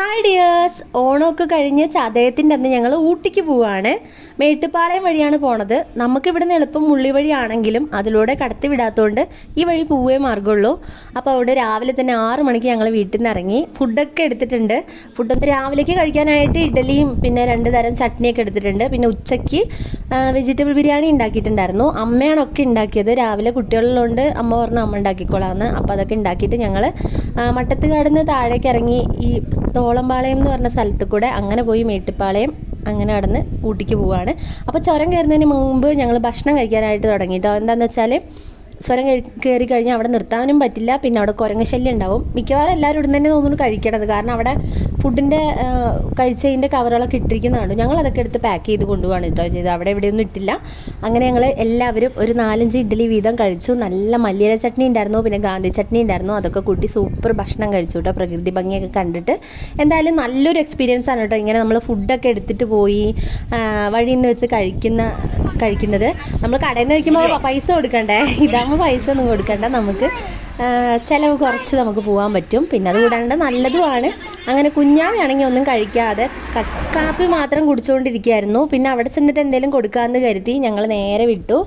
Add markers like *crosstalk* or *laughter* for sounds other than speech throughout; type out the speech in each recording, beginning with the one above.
Hi dears ഓണമൊക്കെ കഴിഞ്ഞ് ചതയത്തിന്റെ അന്ന് ഞങ്ങൾ ഊട്ടിക്ക് പോവുകയാണ് മേട്ടുപ്പാളയം വഴിയാണ് പോണത്. നമുക്കിവിടെ നിന്ന് എളുപ്പം മുള്ളി വഴിയാണെങ്കിലും അതിലൂടെ കടത്തി വിടാത്തതുകൊണ്ട് ഈ വഴി പോവേ മാർഗമുള്ളൂ അപ്പോൾ അവിടെ രാവിലെ തന്നെ ആറു മണിക്ക് ഞങ്ങൾ വീട്ടിൽ നിന്ന് ഇറങ്ങി ഫുഡൊക്കെ എടുത്തിട്ടുണ്ട്. ഫുഡ് രാവിലേക്ക് കഴിക്കാനായിട്ട് ഇഡലിയും പിന്നെ രണ്ട് തരം ചട്നിയൊക്കെ എടുത്തിട്ടുണ്ട്. പിന്നെ ഉച്ചയ്ക്ക് വെജിറ്റബിൾ ബിരിയാണി ഉണ്ടാക്കിയിട്ടുണ്ടായിരുന്നു. അമ്മയാണ് ഒക്കെ ഉണ്ടാക്കിയത്. രാവിലെ കുട്ടികളുള്ളതുകൊണ്ട് അമ്മ പറഞ്ഞു അമ്മ ഉണ്ടാക്കിക്കോളാമെന്ന് അപ്പോൾ അതൊക്കെ ഉണ്ടാക്കിയിട്ട് ഞങ്ങൾ മട്ടത്തുകാടുന്ന് താഴേക്ക് ഇറങ്ങി ഈ തോളംപാളയം എന്ന് പറഞ്ഞ സ്ഥലത്ത് കൂടെ അങ്ങനെ പോയി മേട്ടുപ്പാളയം അങ്ങനെ നടന്ന് ഊട്ടിക്ക് പോവാണ്. അപ്പോൾ ചുരം കയറുന്നതിന് മുമ്പ് ഞങ്ങൾ ഭക്ഷണം കഴിക്കാനായിട്ട് തുടങ്ങി കേട്ടോ എന്താണെന്ന് വെച്ചാൽ ചുരം കയറി കഴിഞ്ഞാൽ അവിടെ നിർത്താനും പറ്റില്ല പിന്നെ അവിടെ കുരങ്ങ ശല്യം ഉണ്ടാവും. മിക്കവാറും എല്ലാവരും ഇവിടെ തന്നെ തോന്നുന്നു കഴിക്കണത്. കാരണം അവിടെ ഫുഡിന്റെ കഴിച്ചതിന്റെ കവറുകളൊക്കെ ഇട്ടിരിക്കുന്നതാണ്. ഞങ്ങൾ അതൊക്കെ എടുത്ത് പാക്ക് ചെയ്ത് കൊണ്ടുപോകാണ് കേട്ടോ ചെയ്ത് അവിടെ എവിടെയൊന്നും ഇട്ടില്ല. അങ്ങനെ ഞങ്ങൾ എല്ലാവരും ഒരു നാലഞ്ച് ഇഡ്ഡലി വീതം കഴിച്ചു. നല്ല മല്ലിയില ചട്നി ഉണ്ടായിരുന്നു പിന്നെ ഗാന്ധി ചട്നി ഉണ്ടായിരുന്നു. അതൊക്കെ കൂട്ടി സൂപ്പർ ഭക്ഷണം കഴിച്ചു കേട്ടോ പ്രകൃതി ഭംഗിയൊക്കെ കണ്ടിട്ട്. എന്തായാലും നല്ലൊരു എക്സ്പീരിയൻസ് ആണ് കേട്ടോ ഇങ്ങനെ നമ്മൾ ഫുഡൊക്കെ എടുത്തിട്ട് പോയി വഴിയിൽ നിന്ന് വെച്ച് കഴിക്കുന്ന കഴിക്കുന്നത്. നമ്മൾ കടയിൽ നിന്ന് വയ്ക്കുമ്പോൾ പൈസ കൊടുക്കണ്ടേ? ഇതാകുമ്പോൾ പൈസ ഒന്നും കൊടുക്കണ്ട. നമുക്ക് ചിലവ് കുറച്ച് നമുക്ക് പോകാൻ പറ്റും. പിന്നെ അത് കൂടാണ്ട് നല്ലതുമാണ്. അങ്ങനെ കുഞ്ഞാവയാണെങ്കിൽ ഒന്നും കഴിക്കാതെ കാപ്പി മാത്രം കുടിച്ചുകൊണ്ടിരിക്കുകയായിരുന്നു പിന്നെ അവിടെ ചെന്നിട്ട് എന്തെങ്കിലും കൊടുക്കാമെന്ന് കരുതി ഞങ്ങൾ നേരെ വിട്ടു.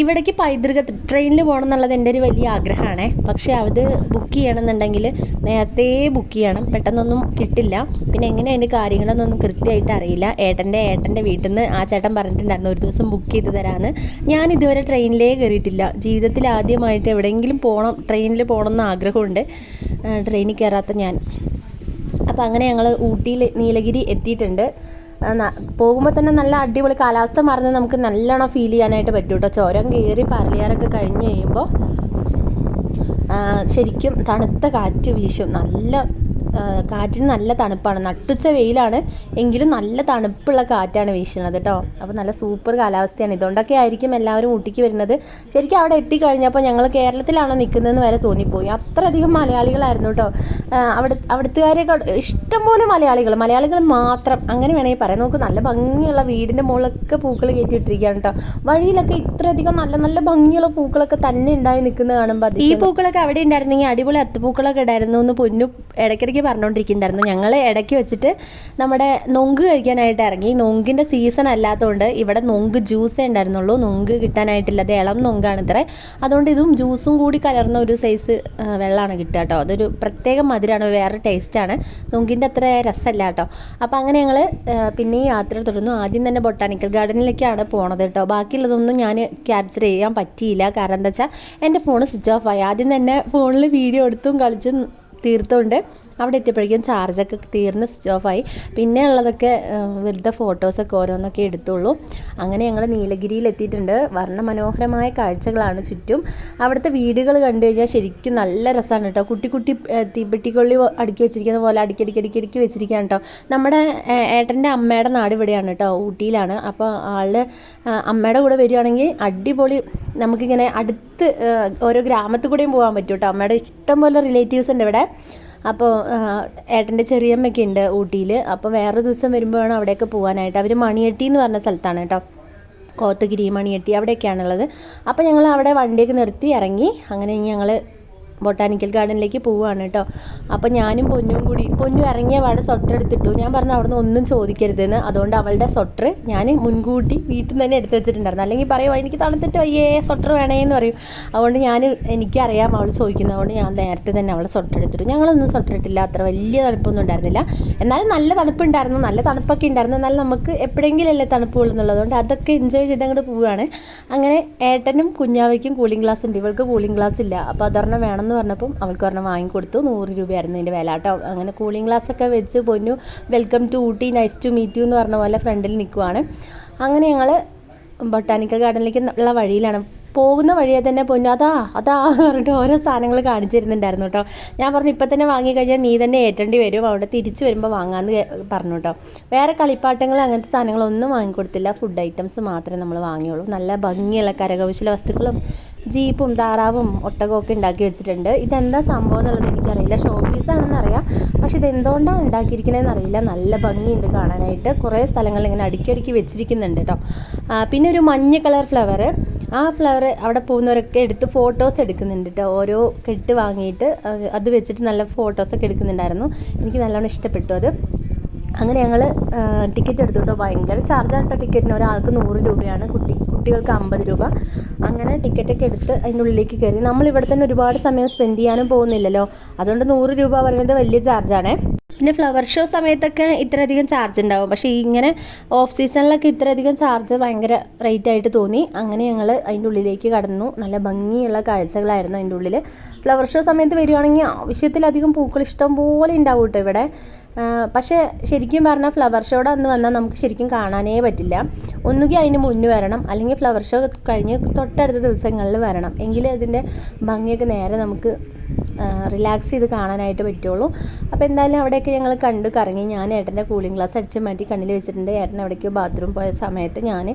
ഇവിടേക്ക് പൈതൃക ട്രെയിനിൽ പോകണം എന്നുള്ളത് എന്റെ ഒരു വലിയ ആഗ്രഹമാണ്. പക്ഷേ അത് ബുക്ക് ചെയ്യണമെന്നുണ്ടെങ്കിൽ നേരത്തെ ബുക്ക് ചെയ്യണം. പെട്ടെന്നൊന്നും കിട്ടില്ല. പിന്നെ എങ്ങനെ അതിന്റെ കാര്യങ്ങളൊന്നും കൃത്യമായിട്ട് അറിയില്ല. ഏട്ടന്റെ ഏട്ടന്റെ വീട്ടിൽ നിന്ന് ആ ചേട്ടൻ പറഞ്ഞിട്ടുണ്ടായിരുന്നു ഒരു ദിവസം ബുക്ക് ചെയ്ത് തരാമെന്ന് ഞാൻ ഇതുവരെ ട്രെയിനിലേ കയറിയിട്ടില്ല. ജീവിതത്തിൽ ആദ്യമായിട്ട് എവിടെയെങ്കിലും പോകണം ട്രെയിനിൽ പോകണം എന്ന് ആഗ്രഹമുണ്ട്. ട്രെയിനിൽ കയറാത്ത ഞാൻ. അപ്പോൾ അങ്ങനെ ഞങ്ങൾ ഊട്ടിയിൽ നീലഗിരി എത്തിയിട്ടുണ്ട്. പോകുമ്പോൾ തന്നെ നല്ല അടിപൊളി കാലാവസ്ഥ മറന്ന് നമുക്ക് നല്ലോണം ഫീൽ ചെയ്യാനായിട്ട് പറ്റും കേട്ടോ ചോരം കയറി പറളിയാറൊക്കെ കഴിഞ്ഞ് കഴിയുമ്പോൾ ശരിക്കും തണുത്ത കാറ്റ് വീശും. നല്ല കാറ്റിന് നല്ല തണുപ്പാണ്. നട്ടുച്ച വെയിലാണ്. എങ്കിലും നല്ല തണുപ്പുള്ള കാറ്റാണ് വീശുന്നത് കേട്ടോ അപ്പോൾ നല്ല സൂപ്പർ കാലാവസ്ഥയാണ്. ഇതുകൊണ്ടൊക്കെ ആയിരിക്കും എല്ലാവരും ഊട്ടിക്ക് വരുന്നത്. ശരിക്കും അവിടെ എത്തിക്കഴിഞ്ഞപ്പോൾ ഞങ്ങൾ കേരളത്തിലാണോ നിൽക്കുന്നതെന്ന് വരെ തോന്നിപ്പോയി. അത്രയധികം മലയാളികളായിരുന്നു കേട്ടോ അവിടെ അവിടുത്തുകാരെയൊക്കെ ഇഷ്ടംപോലെ മലയാളികൾ മലയാളികൾ മാത്രം. അങ്ങനെ വേണമെങ്കിൽ പറയാം. നമുക്ക് നല്ല ഭംഗിയുള്ള വീടിന്റെ മുകളിലൊക്കെ പൂക്കൾ കയറ്റിയിട്ടിരിക്കുകയാണ് കേട്ടോ വഴിയിലൊക്കെ ഇത്രയധികം നല്ല നല്ല ഭംഗിയുള്ള പൂക്കളൊക്കെ തന്നെ ഉണ്ടായി നിൽക്കുന്നത് കാണുമ്പോൾ ഈ പൂക്കളൊക്കെ അവിടെ ഉണ്ടായിരുന്നെങ്കിൽ അടിപൊളി അത്തുപൂക്കളൊക്കെ ഉണ്ടായിരുന്നു എന്ന് പൊന്നു ഇടയ്ക്കിടയ്ക്ക് പറഞ്ഞുകൊണ്ടിരിക്കുന്നുണ്ടായിരുന്നു ഞങ്ങൾ ഇടയ്ക്ക് വെച്ചിട്ട് നമ്മുടെ നൊങ്ക് കഴിക്കാനായിട്ട് ഇറങ്ങി. നൊങ്കിന്റെ സീസൺ അല്ലാത്തതുകൊണ്ട് ഇവിടെ നൊങ്ക് ജ്യൂസേ ഉണ്ടായിരുന്നുള്ളൂ. നൊങ്ക് കിട്ടാനായിട്ടില്ല അത് ഇളം നൊങ്കാണ് ഇത്ര അതുകൊണ്ട് ഇതും ജ്യൂസും കൂടി കലർന്ന ഒരു സൈസ് വെള്ളമാണ് കിട്ടുക കേട്ടോ. അതൊരു പ്രത്യേക മധുരമാണ് വേറെ ടേസ്റ്റാണ് നൊങ്കിന്റെ അത്ര രസമല്ല കേട്ടോ. അപ്പോൾ അങ്ങനെ ഞങ്ങൾ പിന്നെ യാത്ര തുടർന്നു. ആദ്യം തന്നെ ബൊട്ടാനിക്കൽ ഗാർഡനിലേക്കാണ് പോണത് കേട്ടോ. ബാക്കിയുള്ളതൊന്നും ഞാൻ ക്യാപ്ചർ ചെയ്യാൻ പറ്റിയില്ല. കാരണം എന്താ വെച്ചാൽ എന്റെ ഫോൺ സ്വിച്ച് ഓഫ് ആയി. ആദ്യം തന്നെ ഫോണിൽ വീഡിയോ എടുത്തും കളിച്ചും തീർത്തുകൊണ്ട് അവിടെ എത്തിയപ്പോഴേക്കും ചാർജൊക്കെ തീർന്ന് സ്വിച്ച് ഓഫായി പിന്നെ ഉള്ളതൊക്കെ വെറുതെ ഫോട്ടോസൊക്കെ ഓരോന്നൊക്കെ എടുത്തുള്ളൂ. അങ്ങനെ ഞങ്ങൾ നീലഗിരിയിൽ എത്തിയിട്ടുണ്ട്. വർണമനോഹരമായ കാഴ്ചകളാണ് ചുറ്റും. അവിടുത്തെ വീടുകൾ കണ്ടു കഴിഞ്ഞാൽ ശരിക്കും നല്ല രസമാണ് കേട്ടോ. കുട്ടി കുട്ടി തീപ്പെട്ടിക്കൊള്ളി അടുക്കി വെച്ചിരിക്കുന്ന പോലെ അടുക്കി അടുക്കി അടുക്കി അടുക്കി വെച്ചിരിക്കുകയാണ് കേട്ടോ. നമ്മുടെ ഏട്ടന്റെ അമ്മയുടെ നാട് ഇവിടെയാണ് കേട്ടോ ഊട്ടിയിലാണ്. അപ്പോൾ ആളുടെ അമ്മയുടെ കൂടെ വരികയാണെങ്കിൽ അടിപൊളി നമുക്കിങ്ങനെ അടുത്ത് ഓരോ ഗ്രാമത്തിൽ കൂടെയും പോകാൻ പറ്റും കേട്ടോ. അമ്മയുടെ ഇഷ്ടം പോലെ റിലേറ്റീവ്സ് ഉണ്ട് ഇവിടെ. അപ്പോൾ ഏട്ടന്റെ ചെറിയമ്മയൊക്കെ ഉണ്ട് ഊട്ടിയിൽ അപ്പോൾ വേറെ ദിവസം വരുമ്പോഴാണ് അവിടെയൊക്കെ പോകാനായിട്ട് അവർ മണിയട്ടി എന്ന് പറഞ്ഞ സ്ഥലത്താണ് കേട്ടോ. കോത്തഗിരി മണിയട്ടി അവിടെയൊക്കെയാണുള്ളത്. അപ്പോൾ ഞങ്ങൾ അവിടെ വണ്ടിയൊക്കെ നിർത്തി ഇറങ്ങി. അങ്ങനെ ഞങ്ങൾ ബൊട്ടാനിക്കൽ ഗാർഡനിലേക്ക് പോവുകയാണ് കേട്ടോ. അപ്പോൾ ഞാനും പൊന്നും കൂടി പൊന്നു ഇറങ്ങിയ പാടെ സ്വട്ടർ എടുത്തിട്ടു. ഞാൻ പറഞ്ഞു അവിടെ നിന്ന് ഒന്നും ചോദിക്കരുതെന്ന്. അതുകൊണ്ട് അവളുടെ സ്വട്ടർ ഞാൻ മുൻകൂട്ടി വീട്ടിൽ നിന്ന് തന്നെ എടുത്ത് വെച്ചിട്ടുണ്ടായിരുന്നു. അല്ലെങ്കിൽ പറയുമോ എനിക്ക് തണുത്തിട്ട് അയ്യേ സ്വട്ടർ വേണേന്ന് പറയും. അതുകൊണ്ട് ഞാൻ എനിക്കറിയാം അവൾ ചോദിക്കുന്നത്. അതുകൊണ്ട് ഞാൻ നേരത്തെ തന്നെ അവളെ സ്വട്ടർ എടുത്തിട്ടു. ഞങ്ങളൊന്നും സ്വട്ടർ ഇട്ടില്ല. അത്ര വലിയ തണുപ്പൊന്നും ഉണ്ടായിരുന്നില്ല. എന്നാലും നല്ല തണുപ്പുണ്ടായിരുന്നു. നല്ല തണുപ്പൊക്കെ ഉണ്ടായിരുന്നു. എന്നാൽ നമുക്ക് എപ്പോഴെങ്കിലും അല്ലേ തണുപ്പ് കൊള്ളുന്നുള്ളതുകൊണ്ട് അതൊക്കെ എൻജോയ് ചെയ്ത് അങ്ങോട്ട് പോവുകയാണ് അങ്ങനെ ഏട്ടനും കുഞ്ഞാവയ്ക്കും കൂളിംഗ് ഗ്ലാസ് ഉണ്ട്. ഇവൾക്ക് കൂളിംഗ് ഗ്ലാസ് ഇല്ല. അപ്പോൾ അതൊരെണ്ണം വേണം എന്ന് പറഞ്ഞപ്പം അവൾക്ക് പറഞ്ഞാൽ വാങ്ങിക്കൊടുത്തു. നൂറ് രൂപയായിരുന്നു ഇതിന്റെ വില. കേട്ടോ അങ്ങനെ കൂളിംഗ് ഗ്ലാസ് ഒക്കെ വെച്ച് പൊന്നു. Welcome to Ooty nice to meet you എന്ന് പറഞ്ഞ പോലെ ഫ്രണ്ടിൽ നിൽക്കുവാണ്. അങ്ങനെ ഞങ്ങൾ ബൊട്ടാനിക്കൽ ഗാർഡനിലേക്ക് ഉള്ള വഴിയിലാണ് പോകുന്ന വഴിയെ തന്നെ പൊന്നു. അതാ അതാ പറഞ്ഞിട്ട് ഓരോ സാധനങ്ങൾ കാണിച്ചിരുന്നുണ്ടായിരുന്നു കേട്ടോ. ഞാൻ പറഞ്ഞു ഇപ്പം തന്നെ വാങ്ങി കഴിഞ്ഞാൽ നീ തന്നെ ഏറ്റേണ്ടി വരും. അവിടെ തിരിച്ച് വരുമ്പോൾ വാങ്ങാമെന്ന് പറഞ്ഞു കേട്ടോ. വേറെ കളിപ്പാട്ടങ്ങൾ അങ്ങനത്തെ സാധനങ്ങളൊന്നും വാങ്ങിക്കൊടുത്തില്ല. ഫുഡ് ഐറ്റംസ് മാത്രമേ നമ്മൾ വാങ്ങിയുള്ളൂ. നല്ല ഭംഗിയുള്ള കരകൗശല വസ്തുക്കളും ജീപ്പും താറാവും ഒട്ടകവും ഒക്കെ ഉണ്ടാക്കി വെച്ചിട്ടുണ്ട്. ഇതെന്താ സംഭവം എന്നുള്ളത് എനിക്കറിയില്ല. ഷോ പീസാണെന്ന് അറിയാം. പക്ഷെ ഇതെന്തുകൊണ്ടാണ് ഉണ്ടാക്കിയിരിക്കണതെന്ന് അറിയില്ല. നല്ല ഭംഗിയുണ്ട് കാണാനായിട്ട്. കുറേ സ്ഥലങ്ങളിൽ ഇങ്ങനെ അടുക്കി അടുക്കി വെച്ചിരിക്കുന്നുണ്ട് കേട്ടോ. പിന്നെ ഒരു മഞ്ഞ കളർ ഫ്ലവർ ആ ഫ്ലവർ അവിടെ പോകുന്നവരൊക്കെ എടുത്ത് ഫോട്ടോസ് എടുക്കുന്നുണ്ട് കേട്ടോ ഓരോ കെട്ട് വാങ്ങിയിട്ട് അത് വെച്ചിട്ട് നല്ല ഫോട്ടോസൊക്കെ എടുക്കുന്നുണ്ടായിരുന്നു. എനിക്ക് നല്ലോണം ഇഷ്ടപ്പെട്ടു അത്. അങ്ങനെ ഞങ്ങൾ ടിക്കറ്റ് എടുത്തു കേട്ടോ ഭയങ്കര ചാർജാണ് കേട്ടോ ടിക്കറ്റിന് ഒരാൾക്ക് നൂറ് രൂപയാണ്. കുട്ടി കുട്ടികൾക്ക് അമ്പത് രൂപ. അങ്ങനെ ടിക്കറ്റൊക്കെ എടുത്ത് അതിന്റെ ഉള്ളിലേക്ക് കയറി. നമ്മൾ ഇവിടെ തന്നെ ഒരുപാട് സമയം സ്പെൻഡ് ചെയ്യാനും പോകുന്നില്ലല്ലോ. അതുകൊണ്ട് നൂറ് രൂപ പറയുന്നത് വലിയ ചാർജാണേ പിന്നെ ഫ്ലവർ ഷോ സമയത്തൊക്കെ ഇത്രയധികം ചാർജ് ഉണ്ടാവും. പക്ഷേ ഇങ്ങനെ ഓഫ് സീസണിലൊക്കെ ഇത്രയധികം ചാർജ് ഭയങ്കര റേറ്റ് ആയിട്ട് തോന്നി. അങ്ങനെ ഞങ്ങൾ അതിന്റെ ഉള്ളിലേക്ക് കടന്നു. നല്ല ഭംഗിയുള്ള കാഴ്ചകളായിരുന്നു അതിന്റെ ഉള്ളിൽ ഫ്ലവർ ഷോ സമയത്ത് വരികയാണെങ്കിൽ ആവശ്യത്തിലധികം പൂക്കൾ ഇഷ്ടം പോലെ ഉണ്ടാവും കേട്ടോ ഇവിടെ. പക്ഷേ ശരിക്കും പറഞ്ഞാൽ ഫ്ലവർ ഷോയുടെ അന്ന് വന്നാൽ നമുക്ക് ശരിക്കും കാണാനേ പറ്റില്ല. ഒന്നുകിൽ അതിന് മുന്നേ വരണം അല്ലെങ്കിൽ ഫ്ലവർ ഷോ കഴിഞ്ഞ് തൊട്ടടുത്ത ദിവസങ്ങളിൽ വരണം. എങ്കിലേ അതിന്റെ ഭംഗിയൊക്കെ നേരെ നമുക്ക് റിലാക്സ് ചെയ്ത് കാണാനായിട്ട് പറ്റുള്ളൂ. അപ്പോൾ എന്തായാലും അവിടെയൊക്കെ ഞങ്ങൾ കണ്ട് കറങ്ങി. ഞാൻ ഏട്ടന്റെ കൂളിംഗ് ഗ്ലാസ് അടിച്ച് മാറ്റി കണ്ണിൽ വെച്ചിട്ടുണ്ട്. ഏട്ടൻ അവിടേക്ക് ബാത്റൂം പോയ സമയത്ത് ഞാൻ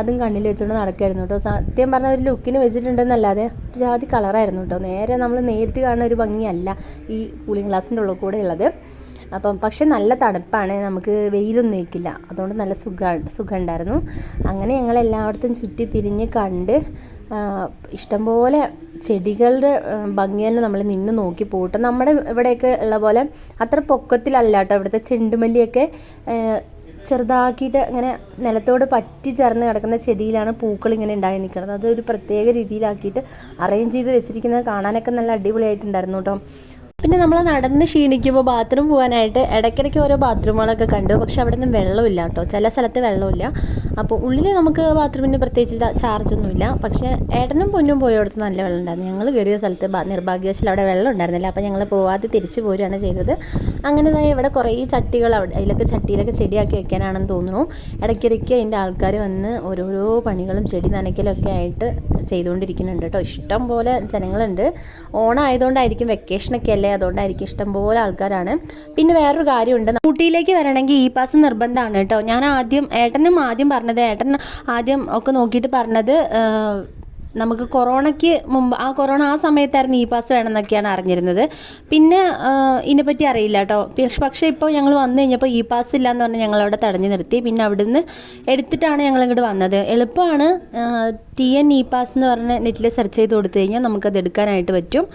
അതും കണ്ണിൽ വെച്ചുകൊണ്ട് നടക്കായിരുന്നു കേട്ടോ സത്യം പറഞ്ഞ ഒരു ലുക്കിന് വെച്ചിട്ടുണ്ടെന്നല്ലാതെ ജാതി കളറായിരുന്നു കേട്ടോ നേരെ നമ്മൾ നേരിട്ട് കാണുന്ന ഒരു ഭംഗിയല്ല ഈ കൂളിംഗ് ഗ്ലാസിന്റെ ഉള്ളിൽ കൂടെ ഉള്ളത്. അപ്പം പക്ഷെ നല്ല തണുപ്പാണ്. നമുക്ക് വെയിലൊന്നും ഏൽക്കില്ല. അതുകൊണ്ട് നല്ല സുഖമാണ് സുഖമുണ്ടായിരുന്നു. അങ്ങനെ ഞങ്ങൾ എല്ലായിടത്തും ചുറ്റി തിരിഞ്ഞ് കണ്ട് ഇഷ്ടംപോലെ ചെടികളുടെ ഭംഗി തന്നെ നമ്മൾ നിന്ന് നോക്കി പോകട്ടെ നമ്മുടെ ഇവിടെയൊക്കെ ഉള്ള പോലെ അത്ര പൊക്കത്തിലല്ല കേട്ടോ ഇവിടുത്തെ ചെണ്ടുമല്ലിയൊക്കെ ചെറുതാക്കിയിട്ട് ഇങ്ങനെ നിലത്തോട് പറ്റി ചേർന്ന് കിടക്കുന്ന ചെടിയിലാണ് പൂക്കൾ ഇങ്ങനെ ഉണ്ടായി നിൽക്കുന്നത്. അതൊരു പ്രത്യേക രീതിയിലാക്കിയിട്ട് അറേഞ്ച് ചെയ്ത് വെച്ചിരിക്കുന്നത് കാണാനൊക്കെ നല്ല അടിപൊളിയായിട്ടുണ്ടായിരുന്നു കേട്ടോ. പിന്നെ നമ്മൾ നടന്ന് ക്ഷീണിക്കുമ്പോൾ ബാത്റൂം പോകാനായിട്ട് ഇടയ്ക്കിടയ്ക്ക് ഓരോ ബാത്റൂമുകളൊക്കെ കണ്ടു. പക്ഷെ അവിടെ നിന്ന് വെള്ളമില്ല കേട്ടോ. ചില സ്ഥലത്ത് വെള്ളമില്ല. അപ്പോൾ ഉള്ളിൽ നമുക്ക് ബാത്റൂമിന് പ്രത്യേകിച്ച് ചാർജൊന്നുമില്ല പക്ഷേ ഏട്ടനും പൊന്നും പോയോടത്ത് നല്ല വെള്ളം ഉണ്ടായിരുന്നു. ഞങ്ങൾ കയറിയ സ്ഥലത്ത് നിർഭാഗ്യവശാൽ അവിടെ വെള്ളം ഉണ്ടായിരുന്നില്ല. അപ്പോൾ ഞങ്ങൾ പോവാതെ തിരിച്ചു പോരുകയാണ് ചെയ്തത്. അങ്ങനെ തന്നെ ഇവിടെ കുറേ ചട്ടികൾ അവിടെ അതിലൊക്കെ ചട്ടിയിലൊക്കെ ചെടിയാക്കി വെക്കാനാണെന്ന് തോന്നുന്നു. ഇടയ്ക്കിടയ്ക്ക് അതിന്റെ ആൾക്കാർ വന്ന് ഓരോരോ പണികളും ചെടി നനയ്ക്കലൊക്കെ ആയിട്ട് ചെയ്തുകൊണ്ടിരിക്കുന്നുണ്ട് കേട്ടോ. ഇഷ്ടം പോലെ ജനങ്ങളുണ്ട്. ഓണം ആയതുകൊണ്ടായിരിക്കും വെക്കേഷനൊക്കെ അല്ലേ അതുകൊണ്ടായിരിക്കും ഇഷ്ടം പോലെ ആൾക്കാരാണ്. പിന്നെ വേറൊരു കാര്യമുണ്ട്. ഊട്ടിയിലേക്ക് വരണമെങ്കിൽ ഇ പാസ് നിർബന്ധമാണ് കേട്ടോ. ഞാൻ ആദ്യം ഏട്ടനും ആദ്യം പറഞ്ഞത് ഏട്ടൻ ആദ്യം ഒക്കെ നോക്കിയിട്ട് പറഞ്ഞത് നമുക്ക് കൊറോണയ്ക്ക് മുമ്പ് ആ കൊറോണ ആ സമയത്തായിരുന്നു ഇ പാസ് വേണമെന്നൊക്കെയാണ് അറിഞ്ഞിരുന്നത്. പിന്നെ ഇതിനെപ്പറ്റി അറിയില്ല കേട്ടോ. പക്ഷ- പക്ഷേ ഇപ്പോൾ ഞങ്ങൾ വന്നു കഴിഞ്ഞപ്പോൾ ഇ പാസ് ഇല്ല എന്ന് പറഞ്ഞ് ഞങ്ങളവിടെ തടഞ്ഞു നിർത്തി. പിന്നെ അവിടുന്ന് എടുത്തിട്ടാണ് ഞങ്ങൾ ഇങ്ങോട്ട് വന്നത്. എളുപ്പമാണ് ടി എൻ ഇ പാസ് എന്ന് പറഞ്ഞ് നെറ്റിൽ സെർച്ച് ചെയ്ത് കൊടുത്തു കഴിഞ്ഞാൽ നമുക്കത് എടുക്കാനായിട്ട് പറ്റും.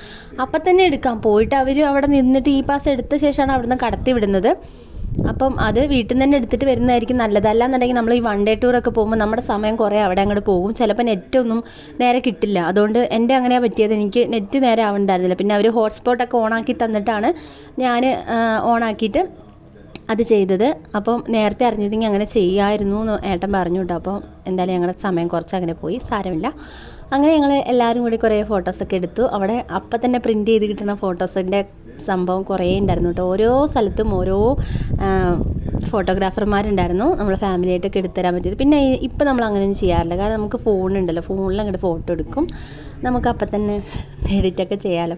അപ്പം തന്നെ എടുക്കാം. പോയിട്ട് അവർ അവിടെ നിന്നിട്ട് ഇ പാസ് എടുത്ത ശേഷമാണ് അവിടുന്ന് കടത്തി വിടുന്നത്. അപ്പം അത് വീട്ടിൽ നിന്ന് തന്നെ എടുത്തിട്ട് വരുന്നതായിരിക്കും നല്ലത് അല്ലാന്നുണ്ടെങ്കിൽ നമ്മൾ ഈ വൺ ഡേ ടൂർ ഒക്കെ പോകുമ്പോൾ നമ്മുടെ സമയം കുറേ അവിടെ അങ്ങോട്ട് പോകും. ചിലപ്പോൾ നെറ്റൊന്നും നേരെ കിട്ടില്ല. അതുകൊണ്ട് എന്റെ അങ്ങനെയാണ് പറ്റിയത്. എനിക്ക് നെറ്റ് നേരെ ആവുന്നുണ്ടായിരുന്നില്ല പിന്നെ അവർ ഹോട്ട്സ്പോട്ടൊക്കെ ഓണാക്കി തന്നിട്ടാണ് ഞാൻ ഓണാക്കിയിട്ട് അത് ചെയ്തത്. അപ്പം നേരത്തെ അറിഞ്ഞിരുന്നെങ്കിൽ അങ്ങനെ ചെയ്യായിരുന്നു എന്ന് ഏട്ടൻ പറഞ്ഞു കേട്ടോ. അപ്പോൾ എന്തായാലും ഞങ്ങളുടെ സമയം കുറച്ച് അങ്ങനെ പോയി. സാരമില്ല. അങ്ങനെ ഞങ്ങൾ എല്ലാവരും കൂടി കുറേ ഫോട്ടോസൊക്കെ എടുത്തു. അവിടെ അപ്പം തന്നെ പ്രിന്റ് ചെയ്ത് കിട്ടുന്ന ഫോട്ടോസിന്റെ സംഭവം കുറേ ഉണ്ടായിരുന്നു കേട്ടോ. ഓരോ സ്ഥലത്തും ഓരോ ഫോട്ടോഗ്രാഫർമാരുണ്ടായിരുന്നു നമ്മൾ ഫാമിലിയായിട്ടൊക്കെ എടുത്തുതരാൻ പറ്റിയത്. പിന്നെ ഇപ്പം നമ്മൾ അങ്ങനെയൊന്നും ചെയ്യാറില്ല. കാരണം നമുക്ക് ഫോണുണ്ടല്ലോ ഫോണിൽ അങ്ങോട്ട് ഫോട്ടോ എടുക്കും. നമുക്ക് അപ്പം തന്നെ *laughs* എഡിറ്റൊക്കെ ചെയ്യാമല്ലോ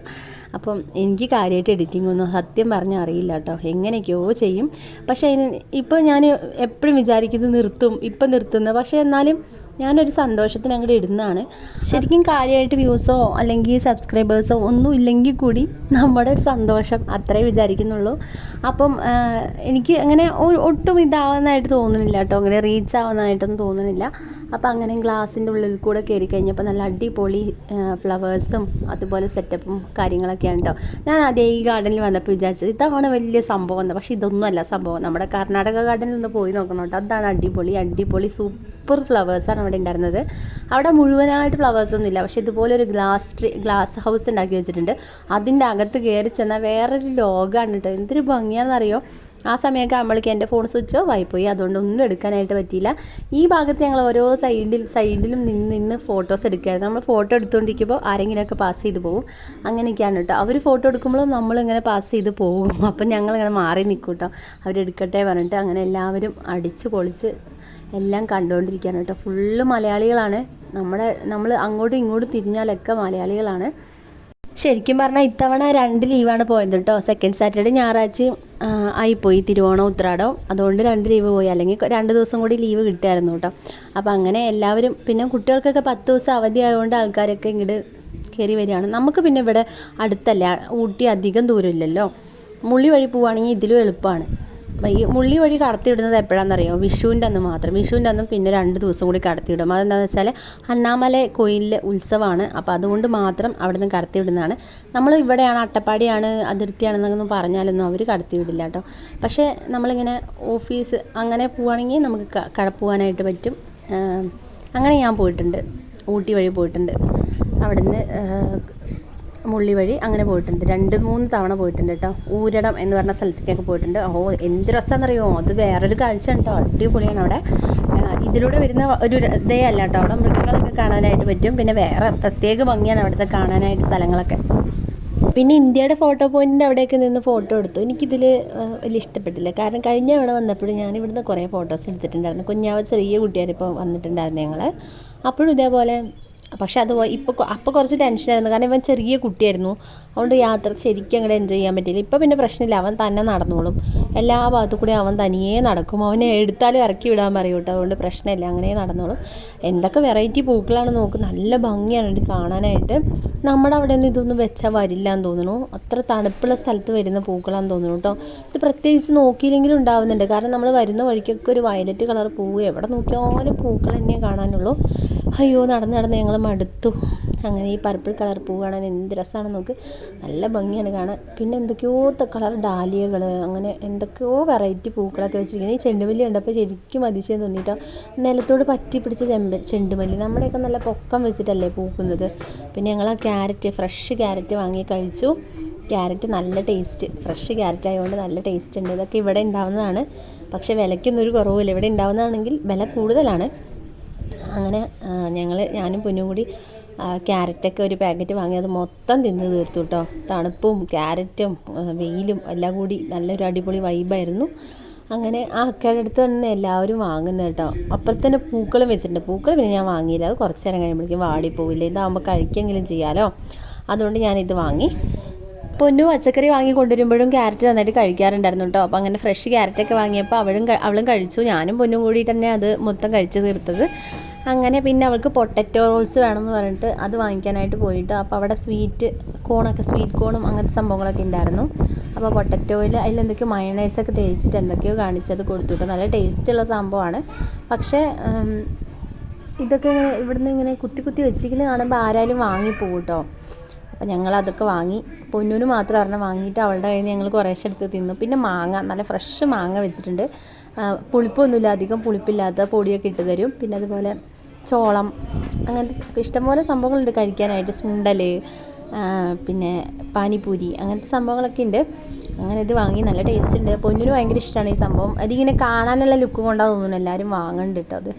അപ്പം എനിക്ക് കാര്യമായിട്ട് എഡിറ്റിംഗ് ഒന്നും സത്യം പറഞ്ഞാൽ അറിയില്ല കേട്ടോ എങ്ങനെയൊക്കെയോ ചെയ്യും. പക്ഷേ അതിന് ഇപ്പോൾ ഞാൻ എപ്പോഴും വിചാരിക്കുന്നത് നിർത്തും ഇപ്പം നിർത്തുന്ന. പക്ഷേ എന്നാലും ഞാനൊരു സന്തോഷത്തിന് അങ്ങോട്ട് ഇടുന്നതാണ്. ശരിക്കും കാര്യമായിട്ട് വ്യൂസോ അല്ലെങ്കിൽ സബ്സ്ക്രൈബേഴ്സോ ഒന്നും ഇല്ലെങ്കിൽ കൂടി നമ്മുടെ സന്തോഷം അത്രേ വിചാരിക്കുന്നുള്ളൂ. അപ്പം എനിക്ക് അങ്ങനെ ഒട്ടും ഇതാവുന്നതായിട്ട് തോന്നുന്നില്ല കേട്ടോ അങ്ങനെ റീച്ച് ആവുന്നതായിട്ടൊന്നും തോന്നുന്നില്ല. അപ്പം അങ്ങനെ ഗ്ലാസിന്റെ ഉള്ളിൽ കൂടെ കയറി കഴിഞ്ഞപ്പോൾ നല്ല അടിപൊളി ഫ്ലവേഴ്സും അതുപോലെ സെറ്റപ്പും കാര്യങ്ങളൊക്കെയാണ് കേട്ടോ ഞാൻ അതേ ഈ ഗാർഡനിൽ വന്നപ്പോൾ വിചാരിച്ചത് ഇതാണ് വലിയ സംഭവം എന്ന്. പക്ഷേ ഇതൊന്നും അല്ല സംഭവം. നമ്മുടെ കർണാടക ഗാർഡനിൽ ഒന്ന് പോയി നോക്കണം കേട്ടോ അതാണ് അടിപൊളി അടിപൊളി സൂപ്പർ ഫ്ലവേഴ്സാണ് അവിടെ ഉണ്ടായിരുന്നത്. അവിടെ മുഴുവനായിട്ട് ഫ്ലവേഴ്സ് ഒന്നും ഇല്ല. പക്ഷേ ഇതുപോലെ ഒരു ഗ്ലാസ് ഗ്ലാസ് ഹൗസ് ഉണ്ടാക്കി വെച്ചിട്ടുണ്ട്. അതിന്റെ അകത്ത് കയറി ചെന്നാൽ വേറൊരു ലോകമാണ് കേട്ടോ എന്തൊരു ഭംഗിയാണെന്നറിയോ? ആ സമയമൊക്കെ നമ്മൾക്ക് എന്റെ ഫോൺ സ്വിച്ച് ഓഫ് ആയിപ്പോയി. അതുകൊണ്ട് ഒന്നും എടുക്കാനായിട്ട് പറ്റിയില്ല. ഈ ഭാഗത്ത് ഞങ്ങൾ ഓരോ സൈഡിൽ സൈഡിലും നിന്ന് നിന്ന് ഫോട്ടോസ് എടുക്കുകയായിരുന്നു. നമ്മൾ ഫോട്ടോ എടുത്തുകൊണ്ടിരിക്കുമ്പോൾ ആരെങ്കിലുമൊക്കെ പാസ് ചെയ്ത് പോകും അങ്ങനെയൊക്കെയാണ് കേട്ടോ. അവർ ഫോട്ടോ എടുക്കുമ്പോഴും നമ്മളിങ്ങനെ പാസ് ചെയ്ത് പോകും. അപ്പം ഞങ്ങളിങ്ങനെ മാറി നിൽക്കും കേട്ടോ. അവരെടുക്കട്ടെ പറഞ്ഞിട്ട് അങ്ങനെ എല്ലാവരും അടിച്ച് പൊളിച്ച് എല്ലാം കണ്ടുകൊണ്ടിരിക്കുകയാണ് കേട്ടോ. ഫുള്ള് മലയാളികളാണ്. നമ്മുടെ നമ്മൾ അങ്ങോട്ടും ഇങ്ങോട്ടും തിരിഞ്ഞാലൊക്കെ മലയാളികളാണ്. ശരിക്കും പറഞ്ഞാൽ ഇത്തവണ രണ്ട് ലീവാണ് പോയത് കേട്ടോ സെക്കൻഡ് സാറ്റർഡേ ഞായറാഴ്ചയും ആയിപ്പോയി തിരുവോണം ഉത്രാടവും അതുകൊണ്ട് രണ്ട് ലീവ് പോയി. അല്ലെങ്കിൽ രണ്ട് ദിവസം കൂടി ലീവ് കിട്ടുമായിരുന്നു കേട്ടോ അപ്പോൾ അങ്ങനെ എല്ലാവരും പിന്നെ കുട്ടികൾക്കൊക്കെ പത്ത് ദിവസം അവധി ആയതുകൊണ്ട് ആൾക്കാരൊക്കെ ഇങ്ങോട്ട് കയറി വരികയാണ്. നമുക്ക് പിന്നെ ഇവിടെ അടുത്തല്ല ഊട്ടി അധികം ദൂരമില്ലല്ലോ. മുള്ളി വഴി പോവുകയാണെങ്കിൽ ഇതിലും എളുപ്പമാണ് ഈ മുള്ളി വഴി കടത്തിവിടുന്നത് എപ്പോഴാണെന്നറിയോ? വിഷുവിന്റെ അന്ന് മാത്രം. വിഷുവിന്റെ അന്നും പിന്നെ രണ്ട് ദിവസം കൂടി കടത്തിവിടും അതെന്താണെന്ന് വെച്ചാൽ അണ്ണാമല കോയിലിലെ ഉത്സവമാണ്. അപ്പോൾ അതുകൊണ്ട് മാത്രം അവിടെ നിന്ന് കടത്തിവിടുന്നതാണ് നമ്മൾ ഇവിടെയാണ് അട്ടപ്പാടിയാണ് അതിർത്തിയാണെന്നൊന്നും പറഞ്ഞാലൊന്നും അവർ കടത്തിവിടില്ല കേട്ടോ. പക്ഷേ നമ്മളിങ്ങനെ ഓഫീസ് അങ്ങനെ പോവുകയാണെങ്കിൽ നമുക്ക് കടപ്പുവാനായിട്ട് പറ്റും. അങ്ങനെ ഞാൻ പോയിട്ടുണ്ട്. ഊട്ടി വഴി പോയിട്ടുണ്ട്. അവിടുന്ന് മുള്ളി വഴി അങ്ങനെ പോയിട്ടുണ്ട്. രണ്ട് മൂന്ന് തവണ പോയിട്ടുണ്ട് കേട്ടോ ഊരടം എന്ന് പറഞ്ഞ സ്ഥലത്തേക്കൊക്കെ പോയിട്ടുണ്ട്. ഓ എന്ത് രസമാണെന്നറിയോ അത് വേറൊരു കാഴ്ച കേട്ടോ അടിപൊളിയാണ് അവിടെ. ഇതിലൂടെ വരുന്ന ഒരു ഇതേ അല്ല കേട്ടോ അവിടെ മൃഗങ്ങളൊക്കെ കാണാനായിട്ട് പറ്റും. പിന്നെ വേറെ പ്രത്യേക ഭംഗിയാണ് അവിടുത്തെ കാണാനായിട്ട് സ്ഥലങ്ങളൊക്കെ. പിന്നെ ഇന്ത്യയുടെ ഫോട്ടോ പോയിന്റിന്റെ അവിടെയൊക്കെ നിന്ന് ഫോട്ടോ എടുത്തു. എനിക്കിതിൽ വലിയ ഇഷ്ടപ്പെട്ടില്ല. കാരണം കഴിഞ്ഞ തവണ വന്നപ്പോഴും ഞാൻ ഇവിടുന്ന് കുറേ ഫോട്ടോസ് എടുത്തിട്ടുണ്ടായിരുന്നു. കുഞ്ഞാവ് ചെറിയ കുട്ടിയാരിപ്പോൾ വന്നിട്ടുണ്ടായിരുന്നു ഞങ്ങൾ അപ്പോഴും ഇതേപോലെ പക്ഷെ അത് ഇപ്പോൾ അപ്പോൾ കുറച്ച് ടെൻഷനായിരുന്നു കാരണം ഇവൻ ചെറിയ കുട്ടിയായിരുന്നു. അതുകൊണ്ട് യാത്ര ശരിക്കും അങ്ങോട്ട് എൻജോയ് ചെയ്യാൻ പറ്റില്ല ഇപ്പോൾ പിന്നെ പ്രശ്നമില്ല. അവൻ തന്നെ നടന്നോളും. എല്ലാ ഭാഗത്തു കൂടി അവൻ തനിയേ നടക്കും. അവനെ എടുത്താലും ഇറക്കി വിടാൻ പറയും കേട്ടോ. അതുകൊണ്ട് പ്രശ്നമില്ല. അങ്ങനെ നടന്നോളും. എന്തൊക്കെ വെറൈറ്റി പൂക്കളാണ് നോക്ക്. നല്ല ഭംഗിയാണ് ഇത് കാണാനായിട്ട്. നമ്മുടെ അവിടെ ഒന്നും ഇതൊന്നും വെച്ചാൽ വരില്ല എന്ന് തോന്നുന്നു. അത്ര തണുപ്പുള്ള സ്ഥലത്ത് വരുന്ന പൂക്കളാന്ന് തോന്നുന്നു കേട്ടോ. ഇത് പ്രത്യേകിച്ച് നോക്കിയില്ലെങ്കിലും ഉണ്ടാവുന്നുണ്ട്. കാരണം നമ്മൾ വരുന്ന വഴിക്കൊക്കെ ഒരു വയലറ്റ് കളർ പൂവ് എവിടെ നോക്കിയാലും പൂക്കൾ തന്നെ കാണാനുള്ളൂ. അയ്യോ നടന്ന് നടന്ന് ഞങ്ങൾ മടുത്തു. അങ്ങനെ ഈ പർപ്പിൾ കളർ പൂ കാണാൻ എന്ത് രസമാണ് നോക്ക്. നല്ല ഭംഗിയാണ് കാണാൻ. പിന്നെ എന്തൊക്കെയോ കളർ ഡാലിയകൾ അങ്ങനെ എന്തൊക്കെയോ വെറൈറ്റി പൂക്കളൊക്കെ വെച്ചിരിക്കുന്നത് ഈ ചെണ്ടുമല്ലി കണ്ടപ്പോൾ ശരിക്കും അതിശയം തോന്നിയിട്ടോ നിലത്തോട് പറ്റി പിടിച്ച ചെമ്പ ചെണ്ടുമല്ലി. നമ്മുടെയൊക്കെ നല്ല പൊക്കം വെച്ചിട്ടല്ലേ പൂക്കുന്നത്. പിന്നെ ഞങ്ങൾ ആ ക്യാരറ്റ് ഫ്രഷ് ക്യാരറ്റ് വാങ്ങി കഴിച്ചു. ക്യാരറ്റ് നല്ല ടേസ്റ്റ് ഫ്രഷ് ക്യാരറ്റ് ആയതുകൊണ്ട് നല്ല ടേസ്റ്റ് ഉണ്ട്. ഇതൊക്കെ ഇവിടെ ഉണ്ടാവുന്നതാണ്. പക്ഷേ വിലയ്ക്കൊന്നും ഒരു കുറവുമില്ല. ഇവിടെ ഉണ്ടാവുന്നതാണെങ്കിൽ വില കൂടുതലാണ്. അങ്ങനെ ഞങ്ങൾ ഞാനും പൊന്നും കൂടി ക്യാരറ്റൊക്കെ ഒരു പാക്കറ്റ് വാങ്ങി അത് മൊത്തം തിന്ന് തീർത്തു കേട്ടോ തണുപ്പും ക്യാരറ്റും വെയിലും എല്ലാം കൂടി നല്ലൊരു അടിപൊളി വൈബായിരുന്നു. അങ്ങനെ ആ അടുത്ത് തന്നെ എല്ലാവരും വാങ്ങുന്നത് കേട്ടോ അപ്പുറത്തന്നെ പൂക്കളും വെച്ചിട്ടുണ്ട്. പൂക്കൾ പിന്നെ ഞാൻ വാങ്ങിയില്ല. അത് കുറച്ച് നേരം കഴിയുമ്പോഴേക്കും വാടിപ്പോവില്ല ഇതാകുമ്പോൾ കഴിക്കെങ്കിലും ചെയ്യാമല്ലോ അതുകൊണ്ട് ഞാനിത് വാങ്ങി. പൊന്നു പച്ചക്കറി വാങ്ങി കൊണ്ടുവരുമ്പോഴും ക്യാരറ്റ് നന്നായിട്ട് കഴിക്കാറുണ്ടായിരുന്നു കേട്ടോ അപ്പോൾ അങ്ങനെ ഫ്രഷ് ക്യാരറ്റൊക്കെ വാങ്ങിയപ്പോൾ അവളും അവളും കഴിച്ചു. ഞാനും പൊന്നും കൂടി തന്നെ അത് മൊത്തം കഴിച്ച് തീർത്തത്. അങ്ങനെ പിന്നെ അവൾക്ക് പൊട്ടറ്റോ റോൾസ് വേണമെന്ന് പറഞ്ഞിട്ട് അത് വാങ്ങിക്കാനായിട്ട് പോയിട്ട്. അപ്പോൾ അവിടെ സ്വീറ്റ് കോണൊക്കെ സ്വീറ്റ് കോണും അങ്ങനത്തെ സംഭവങ്ങളൊക്കെ ഉണ്ടായിരുന്നു. അപ്പോൾ പൊട്ടറ്റോയിൽ അതിലെന്തൊക്കെയോ മയണൈസൊക്കെ തേച്ചിട്ട് എന്തൊക്കെയോ കാണിച്ചത് കൊടുത്തുവിട്ടു നല്ല ടേസ്റ്റുള്ള സംഭവമാണ്. പക്ഷേ ഇതൊക്കെ ഇങ്ങനെ ഇവിടുന്ന് ഇങ്ങനെ കുത്തി കുത്തി വെച്ചിരിക്കുന്നത് കാണുമ്പോൾ ആരായാലും വാങ്ങിപ്പോകും കേട്ടോ അപ്പോൾ ഞങ്ങൾ അതൊക്കെ വാങ്ങി. പൊന്നൂന് മാത്രം ഒരെണ്ണം വാങ്ങിയിട്ട് അവളുടെ കയ്യിൽ നിന്ന് ഞങ്ങൾ കുറേശ്ശെ എടുത്ത് തിന്നു. പിന്നെ മാങ്ങ നല്ല ഫ്രഷ് മാങ്ങ വെച്ചിട്ടുണ്ട്. പുളിപ്പൊന്നുമില്ല. അധികം പുളിപ്പില്ലാത്ത പൊടിയൊക്കെ ഇട്ട് തരും. പിന്നെ അതുപോലെ ചോളം അങ്ങനത്തെ ഇഷ്ടംപോലെ സംഭവങ്ങളുണ്ട് കഴിക്കാനായിട്ട്. സുണ്ടൽ പിന്നെ പാനിപൂരി അങ്ങനത്തെ സംഭവങ്ങളൊക്കെ ഉണ്ട്. അങ്ങനെ ഇത് വാങ്ങി നല്ല ടേസ്റ്റ് ഉണ്ട്. പൊന്നിന് ഭയങ്കര ഇഷ്ടമാണ് ഈ സംഭവം. അതിങ്ങനെ കാണാനുള്ള ലുക്ക് കൊണ്ടാണ് തോന്നുന്നു എല്ലാവരും വാങ്ങുന്നുണ്ട് കേട്ടോ അത്.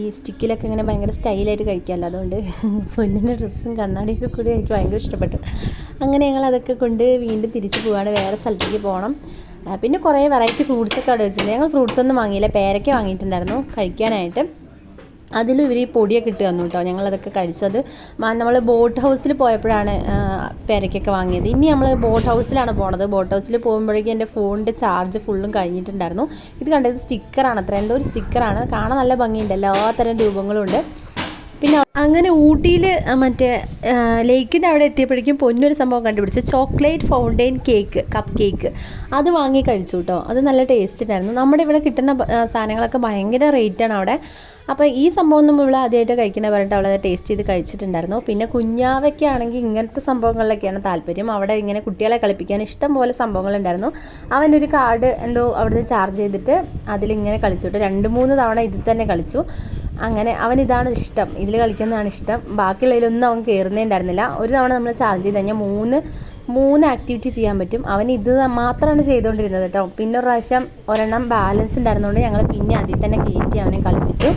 ഈ സ്റ്റിക്കിലൊക്കെ ഇങ്ങനെ ഭയങ്കര സ്റ്റൈലായിട്ട് കഴിക്കാമല്ലോ അതുകൊണ്ട് *laughs* പൊന്നിന്റെ ഡ്രസ്സും കണ്ണാടിയൊക്കെ കൂടി എനിക്ക് ഭയങ്കര ഇഷ്ടപ്പെട്ടു. അങ്ങനെ ഞങ്ങൾ അതൊക്കെ കൊണ്ട് വീണ്ടും തിരിച്ച് പോവാണ്. വേറെ സ്ഥലത്തേക്ക് പോകണം പിന്നെ കുറേ വെറൈറ്റി ഫ്രൂട്ട്സൊക്കെ അവിടെ വെച്ചിട്ടുണ്ട്. ഞങ്ങൾ ഫ്രൂട്ട്സ് ഒന്നും വാങ്ങിയില്ല. പേരയ്ക്ക വാങ്ങിയിട്ടുണ്ടായിരുന്നു കഴിക്കാനായിട്ട്. അതിലും ഇവർ ഈ പൊടിയൊക്കെ ഇട്ട് തന്നു കേട്ടോ ഞങ്ങളതൊക്കെ കഴിച്ചു. അത് നമ്മൾ ബോട്ട് ഹൗസിൽ പോയപ്പോഴാണ് പേരക്കൊക്കെ വാങ്ങിയത്. ഇനി നമ്മൾ ബോട്ട് ഹൗസിലാണ് പോണത്. ബോട്ട് ഹൗസിൽ പോകുമ്പോഴേക്കും എന്റെ ഫോണിന്റെ ചാർജ് ഫുള്ളും കഴിഞ്ഞിട്ടുണ്ടായിരുന്നു. ഇത് കണ്ടത് സ്റ്റിക്കറാണ് അത്ര. എന്തോ ഒരു സ്റ്റിക്കറാണ്. കാണാൻ നല്ല ഭംഗിയുണ്ട്. എല്ലാത്തരം രൂപങ്ങളും ഉണ്ട് പിന്നെ അങ്ങനെ ഊട്ടിയിൽ മറ്റേ ലേക്കിന്റെ അവിടെ എത്തിയപ്പോഴേക്കും പൊന്നൊരു സംഭവം കണ്ടുപിടിച്ച്. Chocolate fountain cake cup cake. അത് വാങ്ങി കഴിച്ചു കേട്ടോ അത് നല്ല ടേസ്റ്റ് ഉണ്ടായിരുന്നു. നമ്മുടെ ഇവിടെ കിട്ടുന്ന സാധനങ്ങളൊക്കെ ഭയങ്കര റേറ്റാണ് അവിടെ. അപ്പോൾ ഈ സംഭവം ഒന്നും ഇവിടെ ആദ്യമായിട്ട് കഴിക്കുന്ന പറഞ്ഞിട്ട് അവളത് ടേസ്റ്റ് ചെയ്ത് കഴിച്ചിട്ടുണ്ടായിരുന്നു. പിന്നെ കുഞ്ഞാവയ്ക്ക് ആണെങ്കിൽ ഇങ്ങനത്തെ സംഭവങ്ങളിലൊക്കെയാണ് താല്പര്യം. അവിടെ ഇങ്ങനെ കുട്ടികളെ കളിപ്പിക്കാൻ ഇഷ്ടം പോലെ സംഭവങ്ങളുണ്ടായിരുന്നു. അവനൊരു കാർഡ് എന്തോ അവിടുന്ന് ചാർജ് ചെയ്തിട്ട് അതിലിങ്ങനെ കളിച്ചു കേട്ടോ രണ്ട് മൂന്ന് തവണ ഇതിൽ തന്നെ കളിച്ചു. അങ്ങനെ അവൻ ഇതാണ് ഇഷ്ടം. ഇതിൽ കളിക്കുന്നതാണ് ഇഷ്ടം. ബാക്കിയുള്ളതിലൊന്നും അവൻ കയറുന്നേ ഉണ്ടായിരുന്നില്ല. ഒരു തവണ നമ്മൾ ചാർജ് ചെയ്ത് കഴിഞ്ഞാൽ മൂന്ന് മൂന്ന് ആക്ടിവിറ്റി ചെയ്യാൻ പറ്റും. അവൻ ഇത് മാത്രമാണ് ചെയ്തുകൊണ്ടിരുന്നത് കേട്ടോ. പിന്നെ ഒരു പ്രാവശ്യം ഒരെണ്ണം ബാലൻസ് ഉണ്ടായിരുന്നതുകൊണ്ട് ഞങ്ങൾ പിന്നെ അതിൽ തന്നെ കയറ്റി അവനെ കളിപ്പിച്ചു.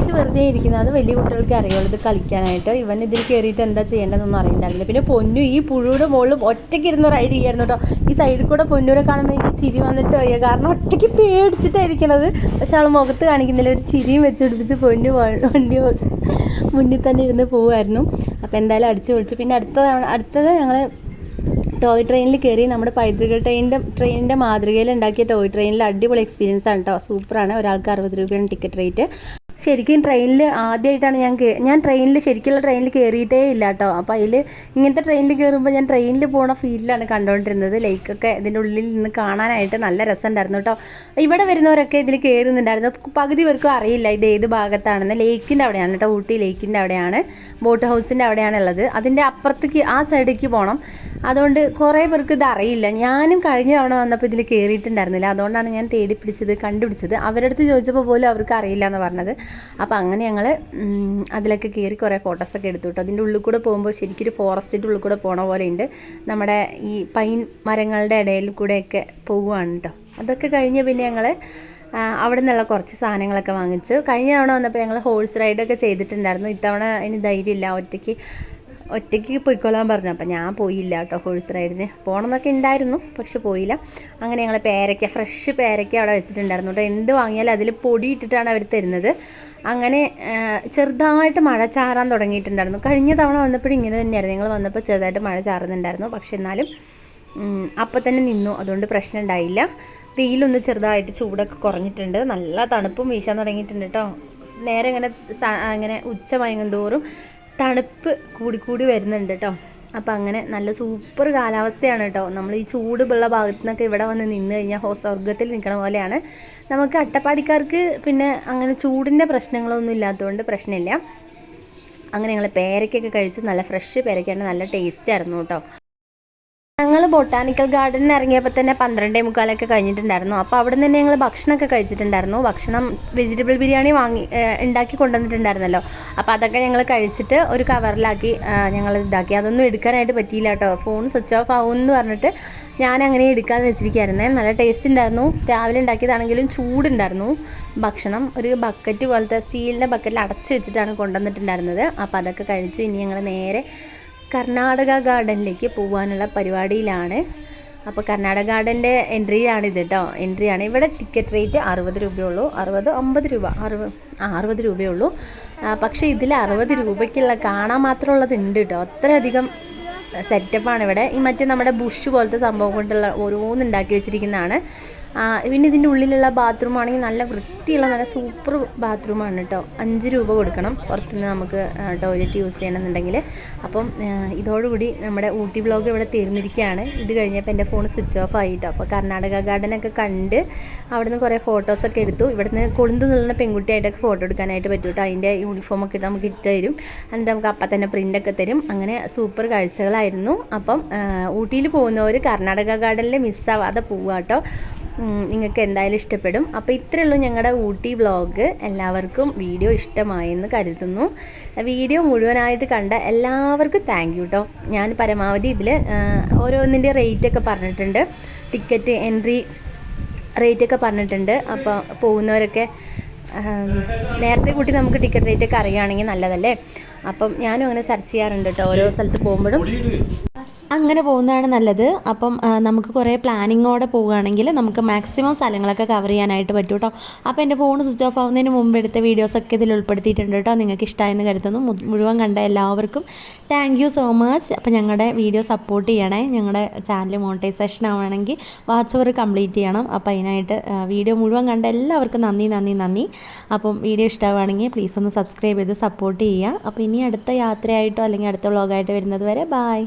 ഇത് വെറുതെ ഇരിക്കുന്നത് വലിയ കുട്ടികൾക്ക് അറിയുള്ളൂ ഇത് കളിക്കാനായിട്ട്. ഇവൻ ഇതിൽ കയറിയിട്ട് എന്താ ചെയ്യേണ്ടതെന്നൊന്നും അറിയുന്നുണ്ടായിരുന്നില്ല പിന്നെ പൊന്നു ഈ പുഴുയുടെ മുകളിൽ ഒറ്റയ്ക്ക് ഇരുന്ന് റൈഡ് ചെയ്യായിരുന്നു കേട്ടോ. ഈ സൈഡിൽ കൂടെ പൊന്നൂരെ കാണുമ്പോൾ എനിക്ക് ചിരി വന്നിട്ട് വയ്യ. കാരണം ഒറ്റയ്ക്ക് പേടിച്ചിട്ടായിരിക്കണത്. പക്ഷെ അവൾ മുഖത്ത് കാണിക്കുന്നില്ല. ഒരു ചിരിയും വെച്ച് പിടിപ്പിച്ച് പൊന്നു വണ്ടി മുന്നിൽ തന്നെ ഇരുന്ന് പോവുമായിരുന്നു. അപ്പോൾ എന്തായാലും അടിച്ചു പൊളിച്ചു. പിന്നെ അടുത്ത തവണ അടുത്തത് ഞങ്ങൾ ടോയ് ട്രെയിനിൽ കയറി നമ്മുടെ പൈതൃക ട്രെയിനിന്റെ ട്രെയിനിന്റെ മാതൃകയിൽ ഉണ്ടാക്കിയ ടോയ് ട്രെയിനിൽ അടിപൊളി എക്സ്പീരിയൻസ് ആണ് കേട്ടോ സൂപ്പറാണ്. ഒരാൾക്ക് അറുപത് രൂപയാണ് ടിക്കറ്റ് റേറ്റ് ശരിക്കും ട്രെയിനിൽ ആദ്യമായിട്ടാണ് ഞാൻ ഞാൻ ട്രെയിനിൽ ശരിക്കുള്ള ട്രെയിനിൽ കയറിയിട്ടേ ഇല്ല കേട്ടോ അപ്പോൾ അതിൽ ഇങ്ങനത്തെ ട്രെയിനിൽ കയറുമ്പോൾ ഞാൻ ട്രെയിനിൽ പോണ ഫീലിലാണ് കണ്ടുകൊണ്ടിരുന്നത് ലൈക്കൊക്കെ ഇതിന്റെ ഉള്ളിൽ നിന്ന് കാണാനായിട്ട് നല്ല രസമുണ്ടായിരുന്നു കേട്ടോ ഇവിടെ വരുന്നവരൊക്കെ ഇതിൽ കയറുന്നുണ്ടായിരുന്നു പകുതി പേർക്കും അറിയില്ല ഇത് ഏത് ഭാഗത്താണെന്ന്. ലേക്കിന്റെ അവിടെയാണ് കേട്ടോ ഊട്ടി ലേക്കിന്റെ അവിടെയാണ്. ബോട്ട് ഹൗസിന്റെ അവിടെയാണ് ഉള്ളത് അതിന്റെ അപ്പുറത്തേക്ക് ആ സൈഡിലേക്ക് പോകണം അതുകൊണ്ട് കുറേ പേർക്ക് ഇത് അറിയില്ല. ഞാനും കഴിഞ്ഞ തവണ വന്നപ്പോൾ ഇതിൽ കയറിയിട്ടുണ്ടായിരുന്നില്ല അതുകൊണ്ടാണ് ഞാൻ തേടി പിടിച്ചത് കണ്ടുപിടിച്ചത്. അവരടുത്ത് ചോദിച്ചപ്പോൾ പോലും അവർക്ക് അറിയില്ല എന്ന് പറഞ്ഞത്. അപ്പോൾ അങ്ങനെ ഞങ്ങൾ അതിലൊക്കെ കയറി കുറേ ഫോട്ടോസൊക്കെ എടുത്തു കേട്ടോ അതിന്റെ ഉള്ളിൽ കൂടെ പോകുമ്പോൾ ശരിക്കും ഒരു ഫോറസ്റ്റിന്റെ ഉള്ളിൽ കൂടെ പോണ പോലെ ഉണ്ട് നമ്മുടെ ഈ പൈൻ മരങ്ങളുടെ ഇടയിൽ കൂടെയൊക്കെ പോവുകയാണ് കേട്ടോ അതൊക്കെ കഴിഞ്ഞ് പിന്നെ ഞങ്ങൾ അവിടെ നിന്നുള്ള കുറച്ച് സാധനങ്ങളൊക്കെ വാങ്ങിച്ചു. കഴിഞ്ഞ തവണ വന്നപ്പോൾ ഞങ്ങൾ ഹോഴ്സ് റൈഡൊക്കെ ചെയ്തിട്ടുണ്ടായിരുന്നു. ഇത്തവണ ഇനി ധൈര്യമില്ല. ഒറ്റയ്ക്ക് ഒറ്റയ്ക്ക് പോയിക്കൊള്ളാൻ പറഞ്ഞു. അപ്പം ഞാൻ പോയില്ല കേട്ടോ ഹോഴ്സ് റൈഡിന് പോകണമെന്നൊക്കെ ഉണ്ടായിരുന്നു പക്ഷെ പോയില്ല. അങ്ങനെ ഞങ്ങൾ പേരയ്ക്ക ഫ്രഷ് പേരയ്ക്ക അവിടെ വെച്ചിട്ടുണ്ടായിരുന്നു കേട്ടോ. എന്ത് വാങ്ങിയാലും അതിൽ പൊടി ഇട്ടിട്ടാണ് അവർ തരുന്നത്. അങ്ങനെ ചെറുതായിട്ട് മഴ ചാറാൻ തുടങ്ങിയിട്ടുണ്ടായിരുന്നു. കഴിഞ്ഞ തവണ വന്നപ്പോഴും ഇങ്ങനെ തന്നെയായിരുന്നു. ഞങ്ങൾ വന്നപ്പോൾ ചെറുതായിട്ട് മഴ ചാറുന്നുണ്ടായിരുന്നു. പക്ഷെ എന്നാലും അപ്പം തന്നെ നിന്നു. അതുകൊണ്ട് പ്രശ്നം ഉണ്ടായില്ല വെയിലൊന്ന് ചെറുതായിട്ട് ചൂടൊക്കെ കുറഞ്ഞിട്ടുണ്ട്. നല്ല തണുപ്പും വീശാൻ തുടങ്ങിയിട്ടുണ്ട് കേട്ടോ. നേരെ ഇങ്ങനെ ഇങ്ങനെ ഉച്ച മയങ്ങും തണുപ്പ് കൂടിക്കൂടി വരുന്നുണ്ട് കേട്ടോ അപ്പം അങ്ങനെ നല്ല സൂപ്പർ കാലാവസ്ഥയാണ് കേട്ടോ നമ്മൾ ഈ ചൂടുള്ള ഭാഗത്തു നിന്നൊക്കെ ഇവിടെ വന്ന് നിന്ന് കഴിഞ്ഞാൽ സ്വർഗത്തിൽ നിൽക്കണ പോലെയാണ്. നമുക്ക് അട്ടപ്പാടിക്കാർക്ക് പിന്നെ അങ്ങനെ ചൂടിന്റെ പ്രശ്നങ്ങളൊന്നും ഇല്ലാത്തതുകൊണ്ട് പ്രശ്നമില്ല. അങ്ങനെ ഞങ്ങൾ പേരയ്ക്കൊക്കെ കഴിച്ച് നല്ല ഫ്രഷ് പേരയ്ക്കാണ് നല്ല ടേസ്റ്റ് ആയിരുന്നു കേട്ടോ ഞങ്ങൾ ബൊട്ടാണിക്കൽ ഗാർഡനിൽ ഇറങ്ങിയപ്പോൾ തന്നെ പന്ത്രണ്ടേ മുക്കാലൊക്കെ കഴിഞ്ഞിട്ടുണ്ടായിരുന്നു. അപ്പോൾ അവിടെ നിന്ന് ഞങ്ങൾ ഭക്ഷണമൊക്കെ കഴിച്ചിട്ടുണ്ടായിരുന്നു. ഭക്ഷണം വെജിറ്റബിൾ ബിരിയാണി വാങ്ങി ഉണ്ടാക്കി കൊണ്ടുവന്നിട്ടുണ്ടായിരുന്നല്ലോ. അപ്പോൾ അതൊക്കെ ഞങ്ങൾ കഴിച്ചിട്ട് ഒരു കവറിലാക്കി ഞങ്ങൾ ഇതാക്കി. അതൊന്നും എടുക്കാനായിട്ട് പറ്റിയില്ല കേട്ടോ. ഫോൺ സ്വിച്ച് ഓഫ് ആവും എന്ന് പറഞ്ഞിട്ട് ഞാൻ അങ്ങനെ എടുക്കാതെ വെച്ചിരിക്കുകയായിരുന്നേ നല്ല ടേസ്റ്റ് ഉണ്ടായിരുന്നു. രാവിലെ ഉണ്ടാക്കിയതാണെങ്കിലും ചൂടുണ്ടായിരുന്നു. ഭക്ഷണം ഒരു ബക്കറ്റ് പോലത്തെ സ്റ്റീലിന്റെ ബക്കറ്റിൽ അടച്ച് വെച്ചിട്ടാണ് കൊണ്ടുവന്നിട്ടുണ്ടായിരുന്നത്. അപ്പോൾ അതൊക്കെ കഴിച്ചു. ഇനി ഞങ്ങൾ നേരെ കർണാടക ഗാർഡനിലേക്ക് പോകാനുള്ള പരിപാടിയിലാണ്. അപ്പോൾ കർണാടക ഗാർഡന്റെ എൻട്രിയാണിത് കേട്ടോ എൻട്രിയാണ്. ഇവിടെ ടിക്കറ്റ് റേറ്റ് അറുപത് രൂപയുള്ളൂ. അറുപത് അമ്പത് രൂപ. അറുപത് ആ അറുപത് രൂപയുള്ളൂ. പക്ഷേ ഇതിൽ അറുപത് രൂപയ്ക്കുള്ള കാണാൻ മാത്രമുള്ളത് ഉണ്ട് കേട്ടോ അത്രയധികം സെറ്റപ്പാണ് ഇവിടെ. ഈ മറ്റേ നമ്മുടെ ബുഷ് പോലത്തെ സംഭവം കൊണ്ടുള്ള ഓരോന്നുണ്ടാക്കി വെച്ചിരിക്കുന്നതാണ്. പിന്നെ ഇതിന്റെ ഉള്ളിലുള്ള ബാത്റൂം ആണെങ്കിൽ നല്ല വൃത്തിയുള്ള നല്ല സൂപ്പർ ബാത്റൂമാണ് കേട്ടോ അഞ്ച് രൂപ കൊടുക്കണം. പുറത്തുനിന്ന് നമുക്ക് ടോയ്ലറ്റ് യൂസ് ചെയ്യണമെന്നുണ്ടെങ്കിൽ. അപ്പം ഇതോടുകൂടി നമ്മുടെ ഊട്ടി ബ്ലോഗ് ഇവിടെ തീർന്നിരിക്കുകയാണ്. ഇത് കഴിഞ്ഞപ്പോൾ എന്റെ ഫോൺ സ്വിച്ച് ഓഫ് ആയിട്ടോ. അപ്പോൾ കർണാടക ഗാർഡനൊക്കെ കണ്ട് അവിടുന്ന് കുറേ ഫോട്ടോസൊക്കെ എടുത്തു. ഇവിടുന്ന് കൊളുന്തു നിന്നുള്ള പെൺകുട്ടിയായിട്ടൊക്കെ ഫോട്ടോ എടുക്കാനായിട്ട് പറ്റും കേട്ടോ അതിന്റെ യൂണിഫോമൊക്കെ നമുക്ക് ഇട്ട് തരും. എന്നിട്ട് നമുക്ക് അപ്പം തന്നെ പ്രിന്റൊക്കെ തരും. അങ്ങനെ സൂപ്പർ കാഴ്ചകളായിരുന്നു. അപ്പം ഊട്ടിയിൽ പോകുന്നവർ കർണാടക ഗാർഡനിൽ മിസ്സാവാതെ പോവുക കേട്ടോ നിങ്ങൾക്ക് എന്തായാലും ഇഷ്ടപ്പെടും. അപ്പോൾ ഇത്രയേ ഉള്ളൂ ഞങ്ങളുടെ ഊട്ടി വ്ളോഗ് എല്ലാവർക്കും വീഡിയോ ഇഷ്ടമായെന്ന് കരുതുന്നു. വീഡിയോ മുഴുവനായിട്ട് കണ്ട എല്ലാവർക്കും താങ്ക് യു കേട്ടോ ഞാൻ പരമാവധി ഇതിൽ ഓരോന്നിന്റെ റേറ്റൊക്കെ പറഞ്ഞിട്ടുണ്ട്. ടിക്കറ്റ് എൻട്രി റേറ്റൊക്കെ പറഞ്ഞിട്ടുണ്ട്. അപ്പോൾ പോകുന്നവരൊക്കെ നേരത്തെ കൂട്ടി നമുക്ക് ടിക്കറ്റ് റേറ്റ് ഒക്കെ അറിയുകയാണെങ്കിൽ നല്ലതല്ലേ? അപ്പം ഞാനും അങ്ങനെ സെർച്ച് ചെയ്യാറുണ്ട് കേട്ടോ ഓരോ സ്ഥലത്ത് പോകുമ്പോഴും. അങ്ങനെ പോകുന്നതാണ് നല്ലത്. അപ്പം നമുക്ക് കുറേ പ്ലാനിങ്ങോടെ പോവുകയാണെങ്കിൽ നമുക്ക് മാക്സിമം സ്ഥലങ്ങളൊക്കെ കവർ ചെയ്യാനായിട്ട് പറ്റും കേട്ടോ അപ്പോൾ എന്റെ ഫോൺ സ്വിച്ച് ഓഫ് ആവുന്നതിന് മുമ്പ് എടുത്ത വീഡിയോസൊക്കെ ഇതിൽ ഉൾപ്പെടുത്തിയിട്ടുണ്ട് കേട്ടോ നിങ്ങൾക്ക് ഇഷ്ടമായെന്ന് കരുതുന്നു മുഴുവൻ കണ്ട എല്ലാവർക്കും താങ്ക് യു സോ മച്ച് അപ്പോൾ ഞങ്ങളുടെ വീഡിയോ സപ്പോർട്ട് ചെയ്യണേ. ഞങ്ങളുടെ ചാനൽ മോണിറ്റൈസേഷൻ ആവുകയാണെങ്കിൽ വാച്ച് ഓവർ കംപ്ലീറ്റ് ചെയ്യണം. അപ്പോൾ അതിനായിട്ട് വീഡിയോ മുഴുവൻ കണ്ട എല്ലാവർക്കും നന്ദി നന്ദി നന്ദി. അപ്പം വീഡിയോ ഇഷ്ടമാവുകയാണെങ്കിൽ പ്ലീസ് ഒന്ന് സബ്സ്ക്രൈബ് ചെയ്ത് സപ്പോർട്ട് ചെയ്യുക. അപ്പോൾ ഇനി അടുത്ത യാത്രയായിട്ടോ അല്ലെങ്കിൽ അടുത്ത വ്ളോഗായിട്ട് വരുന്നത് വരെ ബായ്